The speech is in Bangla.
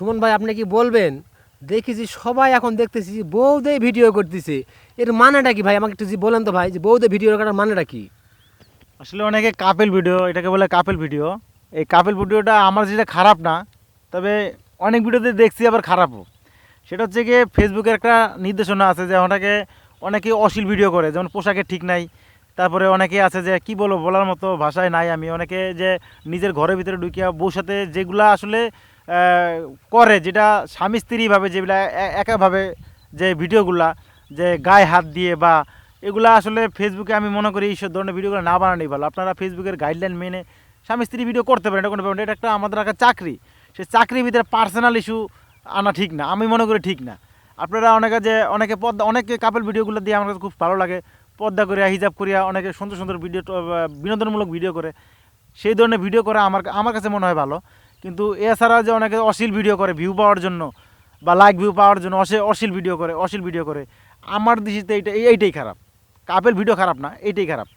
সুমন ভাই, আপনি কি বলবেন? দেখেছি সবাই এখন দেখতেছি যে বৌদে ভিডিও করতেছে। এর মানেটা কি ভাই? আমাকে একটু বলেন তো ভাই, যে বৌদে ভিডিও করার মানেটা কি? আসলে অনেকে কাপেল ভিডিও এটাকে বলে কাপেল ভিডিও এই কাপেল ভিডিওটা আমার যেটা খারাপ না, তবে অনেক ভিডিওতে দেখছি আবার খারাপও। সেটা হচ্ছে গিয়ে ফেসবুকের একটা নির্দেশনা আছে যে ওটাকে অনেকে অশ্লীল ভিডিও করে, যেমন পোশাকের ঠিক নাই। তারপরে অনেকে আছে যে কি বলব, বলার মতো ভাষায় নাই। আমি অনেকে যে নিজের ঘরের ভিতরে ঢুকিয়া বউর সাথে যেগুলা আসলে করে, যেটা স্বামী স্ত্রীভাবে যেগুলা একাভাবে যে ভিডিওগুলা, যে গায়ে হাত দিয়ে বা এগুলা আসলে ফেসবুকে আমি মনে করি এইসব ধরনের ভিডিওগুলো না বানানোই ভালো। আপনারা ফেসবুকের গাইডলাইন মেনে স্বামী স্ত্রী ভিডিও করতে পারেন, এটা কোনো ব্যাপার এটা একটা আমাদের একটা চাকরি। সেই চাকরির ভিতরে পার্সোনাল ইস্যু আনা ঠিক না, আমি মনে করি ঠিক না। আপনারা অনেকে যে, অনেকে পদ্মা, অনেকে কাপেল ভিডিওগুলো দিয়ে আমার কাছে খুব ভালো লাগে। পর্দা করিয়া, হিজাব করিয়া অনেকে সুন্দর সুন্দর ভিডিও বিনোদনমূলক ভিডিও করে। সেই ধরনের ভিডিও করা আমার আমার কাছে মনে হয় ভালো। কিন্তু এছাড়া যে অনেকে অশ্লীল ভিডিও করে ভিউ পাওয়ার জন্য বা লাইক ভিউ পাওয়ার জন্য অশ্লীল ভিডিও করে, অশ্লীল ভিডিও করে, আমার দৃষ্টিতে এইটা এই- এইটাই খারাপ। কাপের ভিডিও খারাপ না, এইটাই খারাপ।